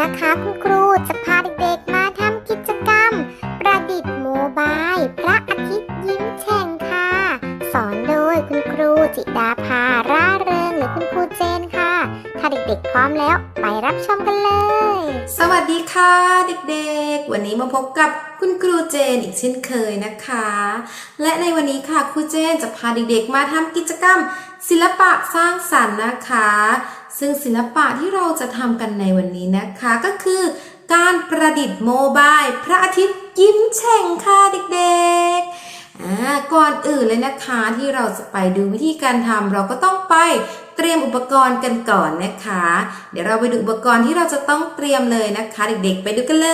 นะคะ คุณครูจะพาเด็กๆมาทำกิจกรรม ประดิษฐ์โมบาย พระอาทิตย์ยิ้มแฉ่งค่ะ สอนโดยคุณครูจิดาภาร่าเริงหรือคุณครูเจนค่ะ ถ้าเด็กๆพร้อมแล้ว ไปรับชมกันเลย สวัสดีค่ะเด็กๆ วันนี้มาพบกับคุณครูเจนอีกเช่นเคยนะคะ และในวันนี้ค่ะครูเจนจะพาเด็กๆ มาทำกิจกรรม ศิลปะสร้างสรรค์นะคะ ซึ่งศิลปะที่เราจะทำกันในวันนี้นะคะก็คือ การประดิษฐ์โมบายพระอาทิตย์ยิ้มแฉ่งค่ะเด็กๆก่อนอื่นเลยนะคะที่เราจะไปดูวิธีการทำเราก็ต้องไป เตรียมอุปกรณ์กันก่อนนะคะ เดี๋ยวเราไปดูอุปกรณ์ที่เราจะต้องเตรียมเลยนะคะ เด็กๆ ไปดูกันเล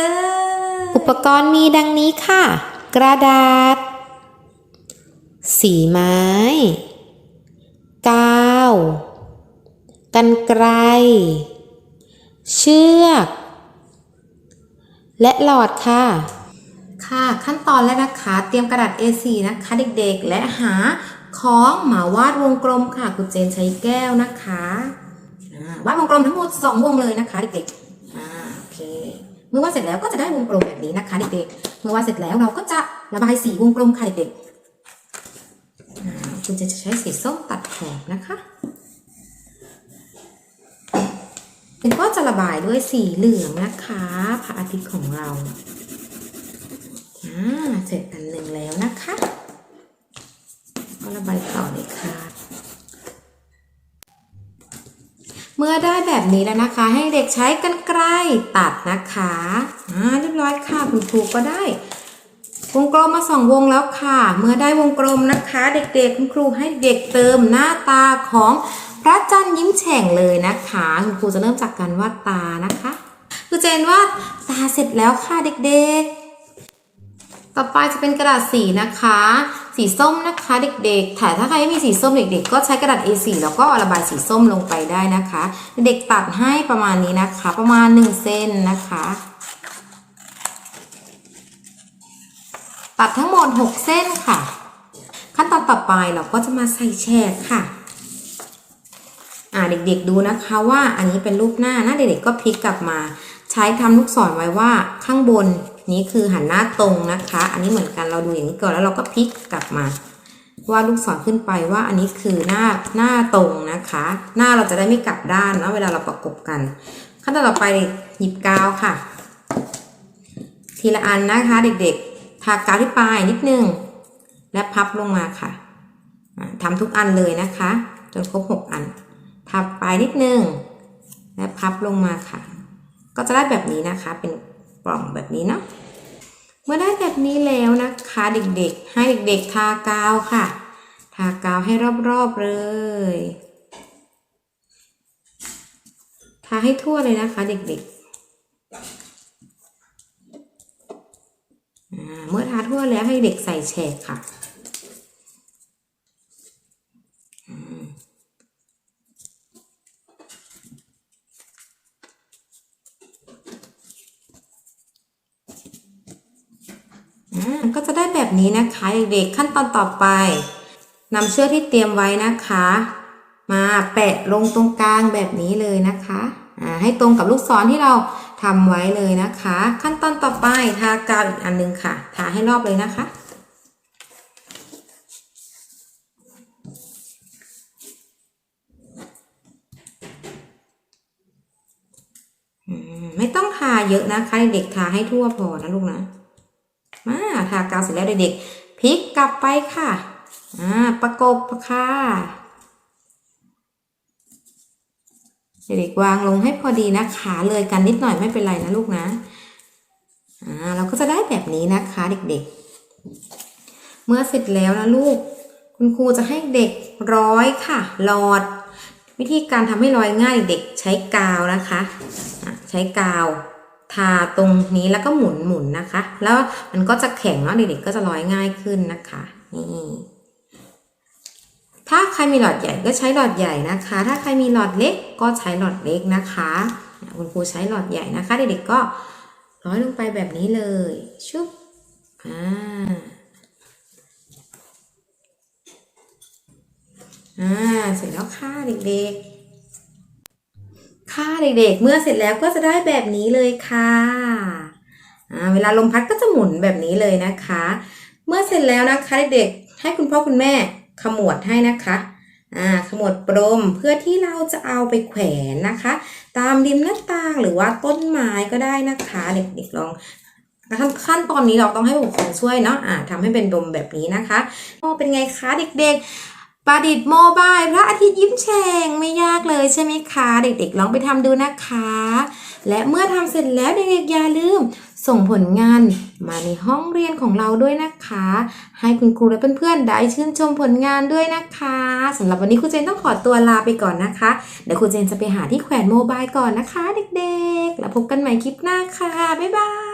ย อุปกรณ์มีดังนี้ค่ะ กระดาษ สีไม้ กาว กันไกร เชือก และหลอดค่ะค่ะขั้นตอนแรกนะคะ เตรียมกระดาษ A4 นะคะ เด็กๆ และหา ของมาวาดวงกลมค่ะคุณเจนใช้แก้วนะคะอ่าวาดวงกลมทั้งหมด2วงเลยนะคะเด็กๆอ่าโอเค เมื่อวาดเสร็จแล้วก็จะได้วงกลมแบบนี้นะคะเด็กๆเมื่อวาดเสร็จแล้วเราก็จะระบายสีวงกลมค่ะเด็กๆอ่าคุณเจนจะใช้สีส้มตัดขอบนะคะเป็นก็จะระบายด้วยสีเหลืองนะคะพระอาทิตย์ของเราอ่าเสร็จอันหนึ่งแล้วนะคะก็ ระบายต่อเลยค่ะ เมื่อได้แบบนี้แล้วนะคะ ให้เด็กใช้กันไกลตัดนะคะอ่าเรียบร้อยค่ะคุณครูก็ได้ วงกลมมาสองวงแล้วค่ะ เมื่อได้วงกลมนะคะ เด็กๆคุณครูให้เด็กเติมหน้าตาของพระจันทร์ยิ้มแฉ่งเลยนะคะคุณครูจะเริ่มจากการวาดตานะคะคือเจนวาดตาเสร็จแล้วค่ะเด็กๆ ต่อไปจะเป็นกระดาษสีนะคะ สีส้มนะคะเด็กๆถ่ายถ้าใครไม่มีสีส้มเด็ก ๆ ก็ใช้กระดาษ A4 แล้วก็ระบายสีส้มลงไปได้นะคะ เด็กตัดให้ประมาณนี้นะคะ ประมาณ1เซนนะคะ ตัดทั้งหมด 6 เส้นค่ะ ขั้นตอนต่อไปเราก็จะมาใส่แฉกค่ะ่าเด็กๆดูนะคะว่าอันนี้เป็นรูปหน้านะเด็กๆก็พลิกกลับมา ใช้ทำลูกศรไว้ว่าข้างบน นี้คือหันหน้าตรงนะคะ อันนี้เหมือนกันเราดูอย่างนี้ก่อนแล้วเราก็พลิกกลับมาว่าลูกศรขึ้นไปว่าอันนี้คือหน้าหน้าตรงนะคะ หน้าเราจะได้ไม่กลับด้านนะเวลาเราประกบกัน ขั้นตอนต่อไปหยิบกาวค่ะ ทีละอันนะคะเด็กๆ ทากาวที่ปลายนิดนึง และพับลงมาค่ะอ่าทำทุกอันเลยนะคะ จนครบ 6 อันทับปลายนิดนึง และพับลงมาค่ะ ก็จะได้แบบนี้นะคะเป็น กล่องแบบนี้เนาะเมื่อได้แบบนี้แล้วนะคะเด็กๆ ให้เด็กๆทากาวค่ะ ทากาวให้รอบๆเลยทาให้ทั่วเลยนะคะเด็กๆอ่าเมื่อทาทั่วแล้วให้เด็กใส่แฉกค่ะอืมอ่าก็จะได้ แบบนี้นะคะเด็กๆขั้นตอนต่อไปนำเชือกที่เตรียมไว้นะคะ มาแปะลงตรงกลางแบบนี้เลยนะคะอ่าให้ตรงกับลูกศรที่เราทำไว้เลยนะคะ ขั้นตอนต่อไปทากาวอีกอันหนึงค่ะทาให้รอบเลยนะคะไม่ต้องทาเยอะนะคะ เด็กทาให้ทั่วพอนะลูกนะ ทากาวเสร็จแล้วเด็กๆพลิกกลับไปค่ะอ่าประกบค่ะเด็กๆวางลงให้พอดีนะคะเลยกันนิดหน่อยไม่เป็นไรนะลูกนะอ่าเราก็จะได้แบบนี้นะคะเด็กๆ เมื่อเสร็จแล้วนะลูก คุณครูจะให้เด็กร้อยค่ะหลอด วิธีการทำให้ร้อยง่ายเด็กใช้กาวนะคะอะใช้กาว ทาตรงนี้แล้วก็หมุนหมุนนะคะ แล้วมันก็จะแข็งเนาะเด็กๆก็จะร้อยง่ายขึ้นนะคะนี่ถ้าใครมีหลอดใหญ่ก็ใช้หลอดใหญ่นะคะ ถ้าใครมีหลอดเล็กก็ใช้หลอดเล็กนะคะคุณครูใช้หลอดใหญ่นะคะ เด็กๆก็ร้อยลงไปแบบนี้เลยชุบอ่าอ่าเสร็จแล้วค่ะเด็กๆ ค่ะเด็กๆ เมื่อเสร็จแล้วก็จะได้แบบนี้เลยค่ะเวลาลมพัดก็จะหมุนแบบนี้เลยนะคะ เมื่อเสร็จแล้วนะคะเด็กๆให้คุณพ่อคุณแม่ขมวดให้นะคะขมวดปรมเพื่อที่เราจะเอาไปแขวนนะคะ ตามริมหน้าต่างหรือว่าต้นไม้ก็ได้นะคะ เด็กๆลองขั้นขั้นตอนนี้เราต้องให้ผู้ปกครองช่วยเนาะอ่าทำให้เป็นดมแบบนี้นะคะโอเป็นไงคะเด็กๆ ประดิษฐ์โมบายพระอาทิตย์ยิ้มแฉ่งไม่ยากเลยใช่ไหมคะ เด็กๆลองไปทำดูนะคะ และเมื่อทำเสร็จแล้วเด็กๆอย่าลืม ส่งผลงานมาในห้องเรียนของเราด้วยนะคะ ให้คุณครูและเพื่อนๆได้ชื่นชมผลงานด้วยนะคะสำหรับวันนี้ครูเจนต้องขอตัวลาไปก่อนนะคะ เดี๋ยวครูเจนจะไปหาที่แขวนโมบายก่อนนะคะ เด็กๆ แล้วพบกันใหม่คลิปหน้าค่ะบ๊ายบาย